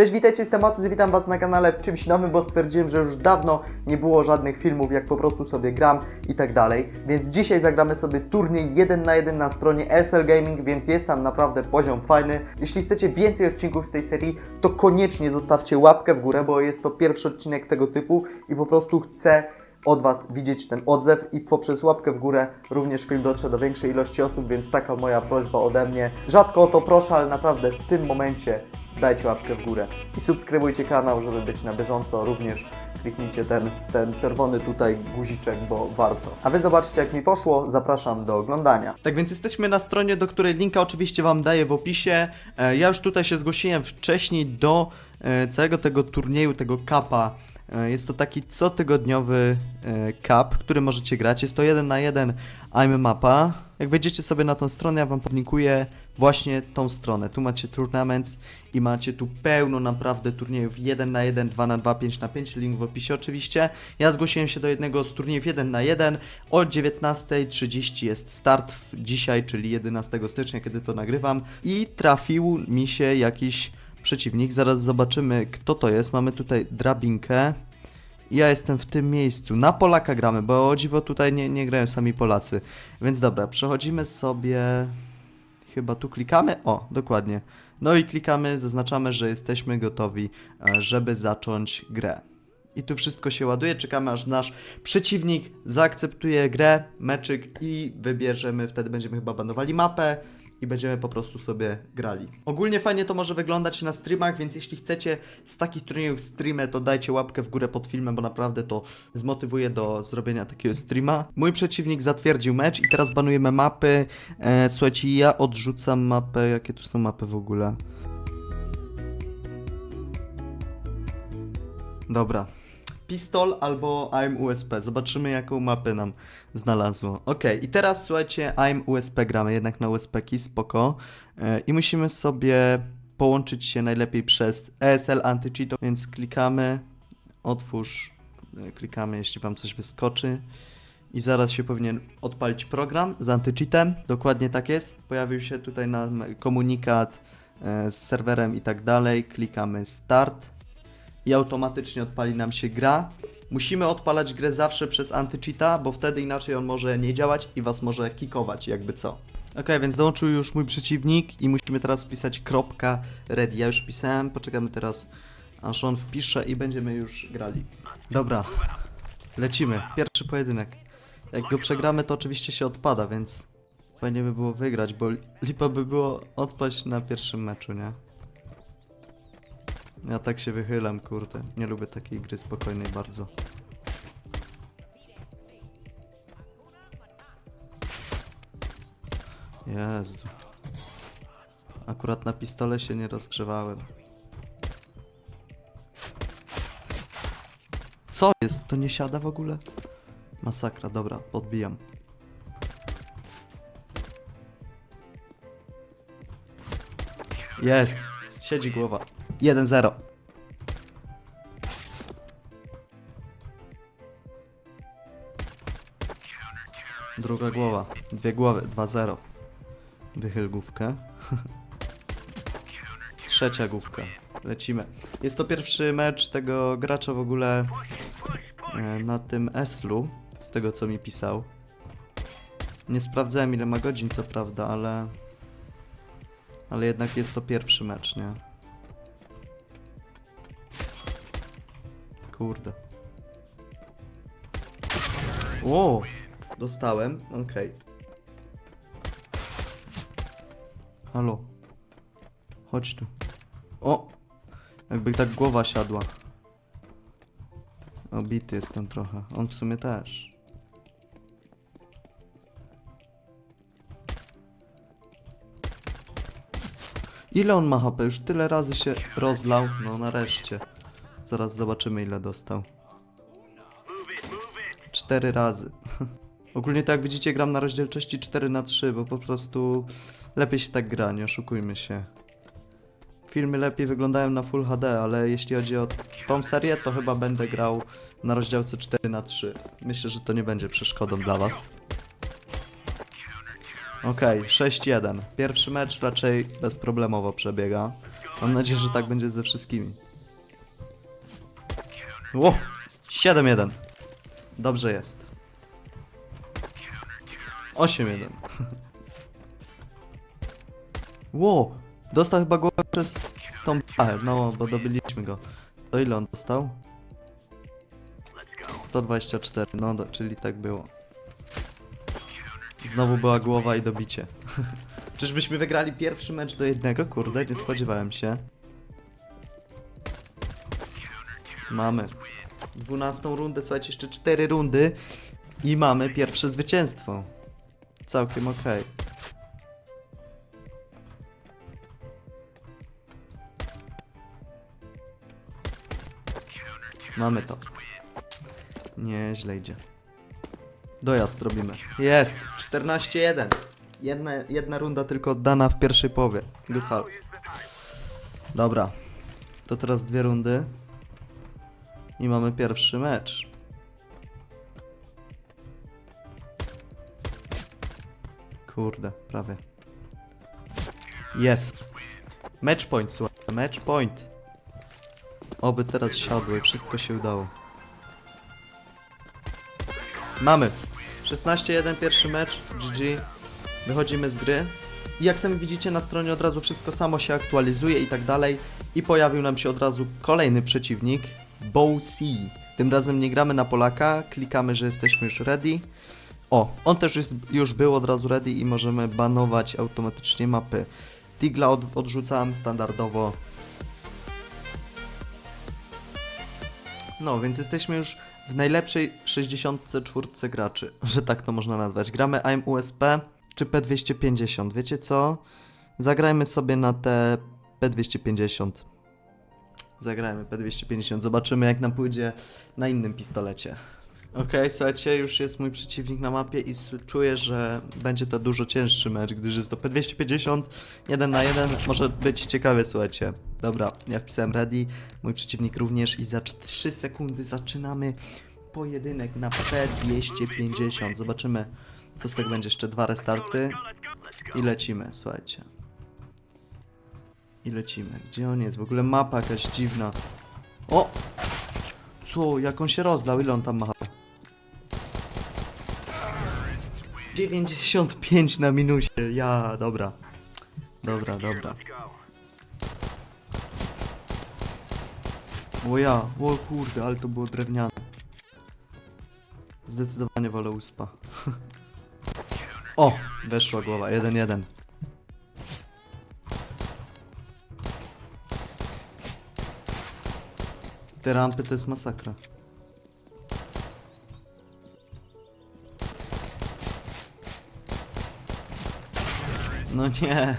Cześć, witajcie z Tematus, witam Was na kanale w czymś nowym, bo stwierdziłem, że już dawno nie było żadnych filmów, jak po prostu sobie gram i tak dalej. Więc dzisiaj zagramy sobie turniej 1 na 1 na stronie SL Gaming, więc jest tam naprawdę poziom fajny. Jeśli chcecie więcej odcinków z tej serii, to koniecznie zostawcie łapkę w górę, bo jest to pierwszy odcinek tego typu i po prostu chcę od Was widzieć ten odzew i poprzez łapkę w górę również film dotrze do większej ilości osób, więc taka moja prośba ode mnie. Rzadko o to proszę, ale naprawdę w tym momencie dajcie łapkę w górę i subskrybujcie kanał, żeby być na bieżąco. Również kliknijcie ten, ten czerwony tutaj guziczek, bo warto. A Wy zobaczcie jak mi poszło, zapraszam do oglądania. Tak więc jesteśmy na stronie, do której linka oczywiście Wam daję w opisie. E, Ja już tutaj się zgłosiłem wcześniej do e, całego tego turnieju, tego kapa. E, Jest to taki cotygodniowy cup, który możecie grać. Jest to jeden na jeden I'm mapa. Jak wejdziecie sobie na tą stronę, ja Wam podlinkuję właśnie tą stronę. Tu macie tournaments i macie tu pełno naprawdę turniejów 1 na 1, 2 na 2, 5 na 5, link w opisie oczywiście. Ja zgłosiłem się do jednego z turniejów 1 na 1. O 19.30 jest start dzisiaj, czyli 11 stycznia, kiedy to nagrywam i trafił mi się jakiś przeciwnik. Zaraz zobaczymy kto to jest. Mamy tutaj drabinkę. Ja jestem w tym miejscu. Na Polaka gramy, bo o dziwo tutaj nie, nie grają sami Polacy. Więc dobra, przechodzimy sobie. Chyba tu klikamy. O, dokładnie. No i klikamy, zaznaczamy, że jesteśmy gotowi, e, żeby zacząć grę. I tu wszystko się ładuje, czekamy aż nasz przeciwnik zaakceptuje grę, meczyk i wybierzemy, wtedy będziemy chyba banowali mapę i będziemy po prostu sobie grali. Ogólnie fajnie to może wyglądać na streamach, więc jeśli chcecie z takich turniejów streamy, to dajcie łapkę w górę pod filmem, bo naprawdę to zmotywuje do zrobienia takiego streama. Mój przeciwnik zatwierdził mecz i teraz banujemy mapy. E, słuchajcie, ja odrzucam mapę. Jakie tu są mapy w ogóle? Dobra. Pistol albo I'm USP. Zobaczymy, jaką mapę nam znalazło. Ok, i teraz słuchajcie, I'm USP gramy, jednak na USP-ki, spoko. E, I musimy sobie połączyć się najlepiej przez ESL Anti-Cheat, więc klikamy, otwórz, e, klikamy, jeśli wam coś wyskoczy. I zaraz się powinien odpalić program z antycheatem. Dokładnie tak jest. Pojawił się tutaj nam komunikat e, z serwerem i tak dalej. Klikamy start i automatycznie odpali nam się gra. Musimy odpalać grę zawsze przez antycheata, bo wtedy inaczej on może nie działać i was może kikować, jakby co. Ok, więc dołączył już mój przeciwnik i musimy teraz wpisać kropka. Ja już wpisałem, poczekamy teraz aż on wpisze i będziemy już grali. Dobra, lecimy. Pierwszy pojedynek. Jak go przegramy, to oczywiście się odpada, więc fajnie by było wygrać, bo lipa by było odpaść na pierwszym meczu, nie? Ja tak się wychylam, kurde. Nie lubię takiej gry spokojnej bardzo. Jezu. Akurat na pistole się nie rozgrzewałem. Co jest? To nie siada w ogóle? Masakra, dobra, podbijam. Jest! Siedzi głowa. 1-0. Druga głowa. Dwie głowy. 2-0. Wychyl główkę. Trzecia główka. Lecimy. Jest to pierwszy mecz tego gracza w ogóle e, na tym Eslu, z tego co mi pisał. Nie sprawdzałem ile ma godzin co prawda, ale... Ale jednak jest to pierwszy mecz, nie? Kurde. O! Dostałem, okej. Halo. Chodź tu. O! Jakby tak głowa siadła. Obity jestem trochę. On w sumie też. Ile on ma HP? Już tyle razy się rozlał. No nareszcie. Zaraz zobaczymy ile dostał. Cztery razy. Ogólnie tak jak widzicie gram na rozdzielczości 4 na 3 bo po prostu lepiej się tak gra, nie oszukujmy się. Filmy lepiej wyglądają na Full HD, ale jeśli chodzi o tą serię, to chyba będę grał na rozdziałce 4 na 3 Myślę, że to nie będzie przeszkodą dla was. Okej, 6-1. Pierwszy mecz raczej bezproblemowo przebiega. Mam nadzieję, że tak będzie ze wszystkimi. Ło! 7-1. Dobrze jest. 8-1. Ło! Dostał chyba głowę przez tą pachę, no bo dobyliśmy go. To ile on dostał? 124, no czyli tak było. Znowu była głowa i dobicie. Czyżbyśmy wygrali pierwszy mecz do jednego? Kurde, nie spodziewałem się. Mamy. 12 rundę, słuchajcie, jeszcze 4 rundy i mamy pierwsze zwycięstwo. Całkiem okej. Mamy to. Nieźle idzie. Dojazd robimy. Jest! 14-1. Jedna, jedna runda tylko oddana w pierwszej połowie. Good half. Dobra. To teraz dwie rundy. I mamy pierwszy mecz. Kurde, prawie. Jest. Match point, słuchaj. Match point. Oby teraz siadły, wszystko się udało. Mamy. 16-1 pierwszy mecz, GG. Wychodzimy z gry. I jak sami widzicie na stronie od razu wszystko samo się aktualizuje i tak dalej. I pojawił nam się od razu kolejny przeciwnik, Bow C. Tym razem nie gramy na Polaka, klikamy, że jesteśmy już ready. O, on też jest, już był od razu ready i możemy banować automatycznie mapy. Tigla od, odrzucam standardowo. No, więc jesteśmy już w najlepszej 64 graczy, że tak to można nazwać. Gramy AMUSP czy P250. Wiecie co? Zagrajmy sobie na te P250. Zagrajmy P250. Zobaczymy jak nam pójdzie na innym pistolecie. Okej, słuchajcie, już jest mój przeciwnik na mapie i czuję, że będzie to dużo cięższy mecz, gdyż jest to P250, 1 na 1, może być ciekawie, słuchajcie. Dobra, ja wpisałem ready, mój przeciwnik również i za 3 sekundy zaczynamy pojedynek na P250. Zobaczymy, co z tego będzie. Jeszcze dwa restarty i lecimy, słuchajcie. I lecimy. Gdzie on jest? W ogóle mapa jakaś dziwna. O! Co? Jak on się rozdał? Ile on tam ma? 95 na minusie. Ja, dobra. Dobra, dobra. O ja, o kurde, ale to było drewniane. Zdecydowanie wolę uspa. o, weszła głowa, 1-1. Te rampy to jest masakra. No nie.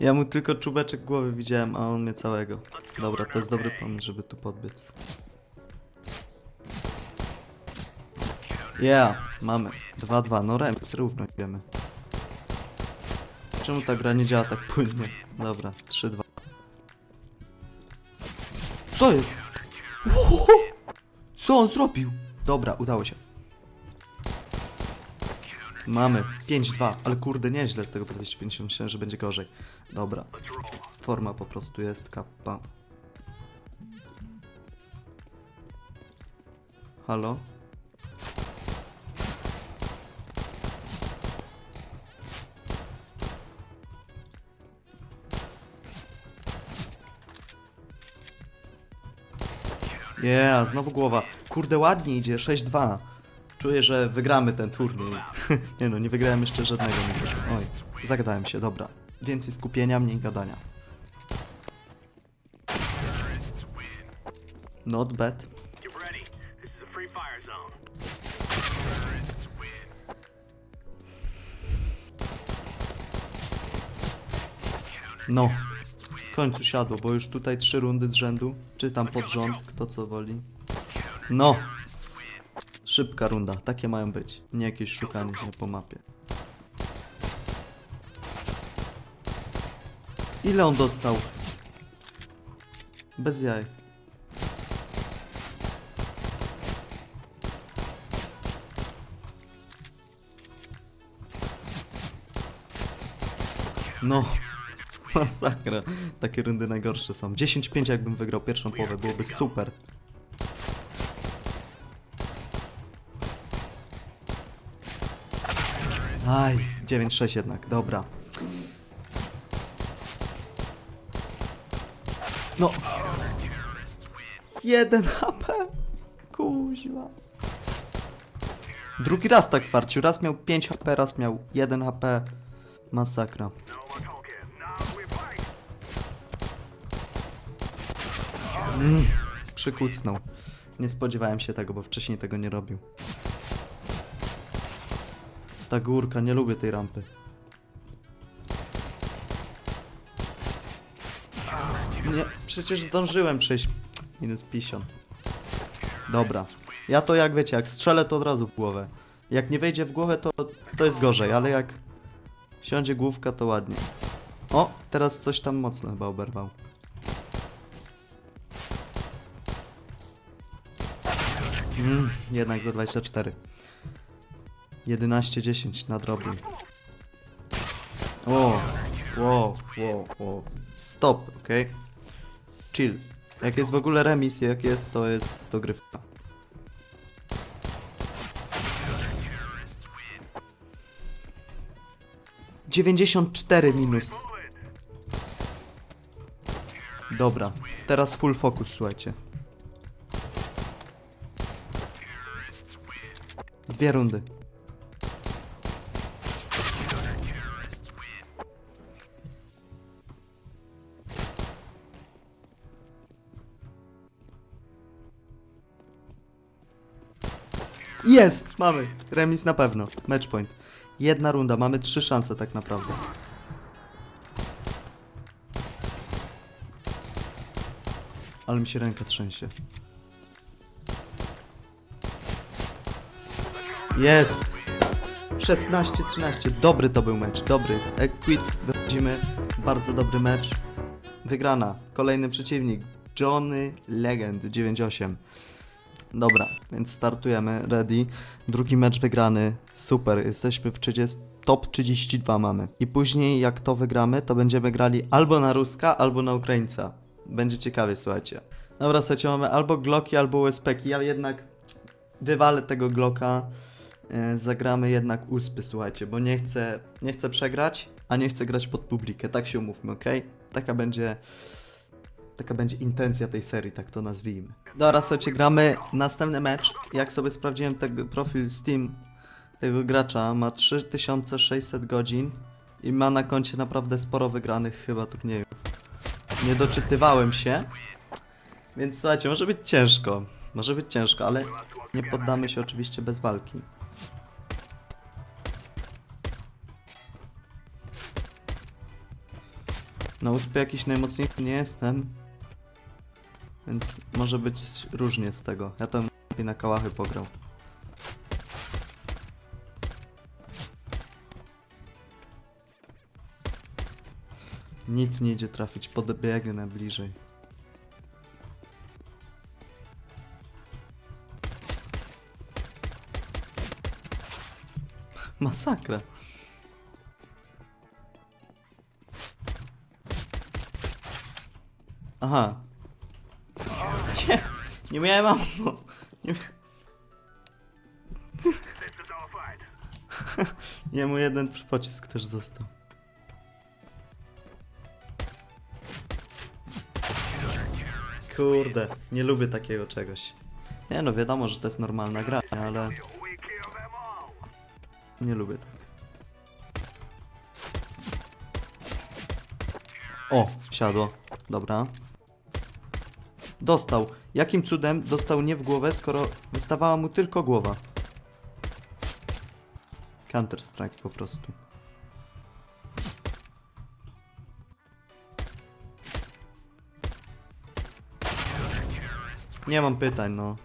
Ja mu tylko czubeczek głowy widziałem, a on mnie całego. Dobra, to jest dobry pomysł, żeby tu podbiec. Yeah, mamy. 2-2, no remis, równo idziemy. Czemu ta gra nie działa tak płynnie? Dobra, 3-2. Co jest? Uhuhu! Co on zrobił? Dobra, udało się. Mamy 5-2, ale kurde nieźle z tego po 250 myślałem, że będzie gorzej. Dobra. Forma po prostu jest kappa. Halo? Yeah, znowu głowa. Kurde, ładnie idzie, 6-2. Czuję, że wygramy ten turniej. nie no, nie wygrałem jeszcze żadnego. Oj, zagadałem się, dobra. Więcej skupienia, mniej gadania. Not bad. No. W końcu siadło, bo już tutaj trzy rundy z rzędu. Czy tam pod rząd, kto co woli. No. Szybka runda, takie mają być. Nie jakieś szukanie się po mapie. Ile on dostał? Bez jaj. No. Masakra. Takie rundy najgorsze są. 10-5 jakbym wygrał pierwszą połowę, byłoby super. Aj, 9-6 jednak, dobra. No. Jeden HP. Kuźwa. Drugi raz tak swarcił. Raz miał 5 HP, raz miał 1 HP. Masakra. Przykucnął. Nie spodziewałem się tego, bo wcześniej tego nie robił. Ta górka, nie lubię tej rampy. Nie, przecież zdążyłem przejść. Minus 50. Dobra. Ja to jak wiecie, jak strzelę to od razu w głowę. Jak nie wejdzie w głowę to, to jest gorzej, ale jak siądzie główka to ładnie. O, teraz coś tam mocno chyba oberwał. Mm, jednak za 24. 11-10 na drobny. O, wow, wow, wow. Stop, ok? Chill. Jak jest w ogóle remis, jak jest, to jest dogrywka. Dziewięćdziesiąt cztery minus. Dobra, teraz full focus, słuchajcie. Dwie rundy. Jest! Mamy! Remis na pewno. Match point. Jedna runda, mamy trzy szanse tak naprawdę. Ale mi się ręka trzęsie. Jest! 16-13. Dobry to był mecz, dobry. Equid, wychodzimy. Bardzo dobry mecz. Wygrana. Kolejny przeciwnik. Johnny Legend 9-8. Dobra, więc startujemy. Ready. Drugi mecz wygrany. Super. Jesteśmy w 30. Top 32 mamy. I później, jak to wygramy, to będziemy grali albo na Ruska, albo na Ukraińca. Będzie ciekawie, słuchajcie. Dobra, słuchajcie, mamy albo Glocki, albo USP-ki. Ja jednak wywalę tego Glocka. E, zagramy jednak uspy, słuchajcie, bo nie chcę, nie chcę przegrać, a nie chcę grać pod publikę, tak się umówmy, ok? Taka będzie, taka będzie intencja tej serii, tak to nazwijmy. Dobra, słuchajcie, gramy następny mecz. Jak sobie sprawdziłem tego profil Steam tego gracza, ma 3600 godzin i ma na koncie naprawdę sporo wygranych chyba turniejów. Nie doczytywałem się, więc słuchajcie, może być ciężko, może być ciężko, ale nie poddamy się oczywiście bez walki. Na uspie jakiś najmocniejszy nie jestem. Więc może być różnie z tego. Ja tam lepiej na kałachy pograł. Nic nie idzie trafić, podbiegnę bliżej. Masakra. Aha. Nie, nie miałem ammo. Nie, nie, mu jeden pocisk też został. Kurde, nie lubię takiego czegoś. Nie no, wiadomo, że to jest normalna gra, ale nie lubię tak. O, siadło. Dobra. Dostał. Jakim cudem dostał nie w głowę, skoro wystawała mu tylko głowa? Counter Strike po prostu. Nie mam pytań, no.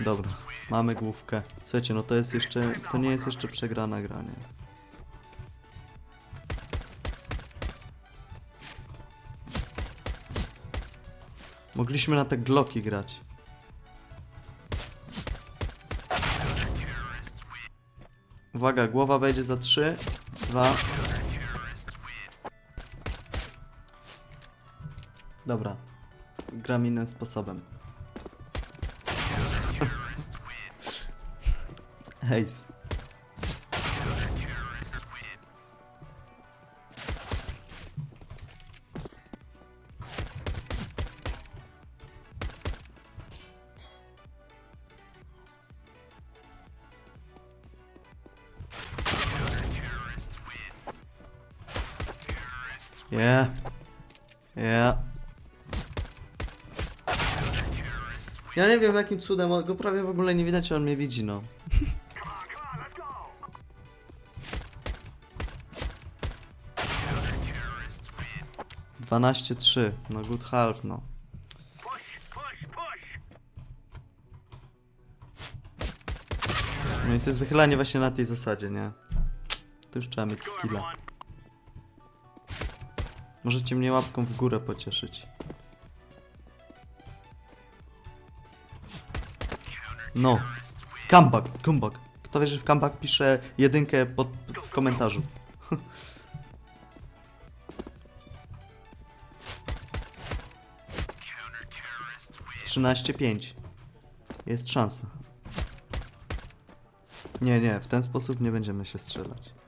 Dobra, mamy główkę. Słuchajcie, no to jest jeszcze, to nie jest jeszcze przegrana gra, Mogliśmy na te gloki grać. Uwaga, głowa wejdzie za 3, 2. Dobra. Gram innym sposobem. Hejs. Wiem jakim cudem, go prawie w ogóle nie widać, a on mnie widzi, no. Go. 12-3, no good half, no. No i to jest wychylanie właśnie na tej zasadzie, nie? To już trzeba mieć skilla. Możecie mnie łapką w górę pocieszyć. No. Comeback, comeback. Kto wierzy w comeback, pisze jedynkę pod, w komentarzu. Trzynaście pięć. Jest szansa. Nie, nie, w ten sposób nie będziemy się strzelać.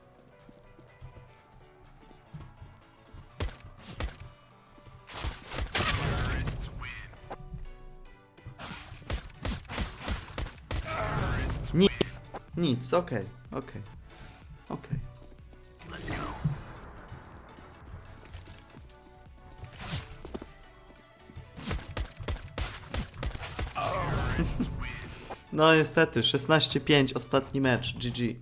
Nic, okej, okej, okej. No niestety, 16-5, ostatni mecz, GG.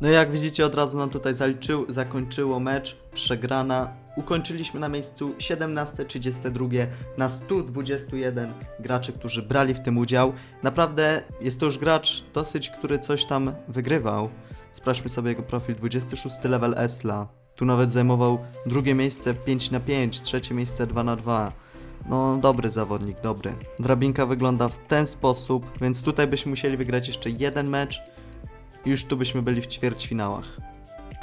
No jak widzicie od razu nam tutaj zaliczył, zakończyło mecz, przegrana. Ukończyliśmy na miejscu 17-32 na 121 graczy, którzy brali w tym udział. Naprawdę jest to już gracz dosyć, który coś tam wygrywał. Sprawdźmy sobie jego profil, 26 level Esla. Tu nawet zajmował drugie miejsce 5 na 5, trzecie miejsce 2 na 2. No, dobry zawodnik, dobry. Drabinka wygląda w ten sposób, więc tutaj byśmy musieli wygrać jeszcze jeden mecz i już tu byśmy byli w ćwierćfinałach.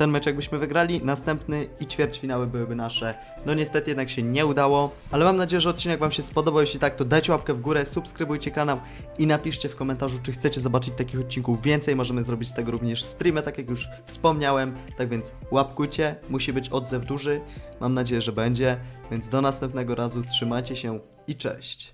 Ten mecz jakbyśmy wygrali, następny i ćwierćfinały byłyby nasze. No niestety jednak się nie udało, ale mam nadzieję, że odcinek Wam się spodobał. Jeśli tak, to dajcie łapkę w górę, subskrybujcie kanał i napiszcie w komentarzu, czy chcecie zobaczyć takich odcinków więcej. Możemy zrobić z tego również streamy, tak jak już wspomniałem. Tak więc łapkujcie, musi być odzew duży. Mam nadzieję, że będzie. Więc do następnego razu, trzymajcie się i cześć.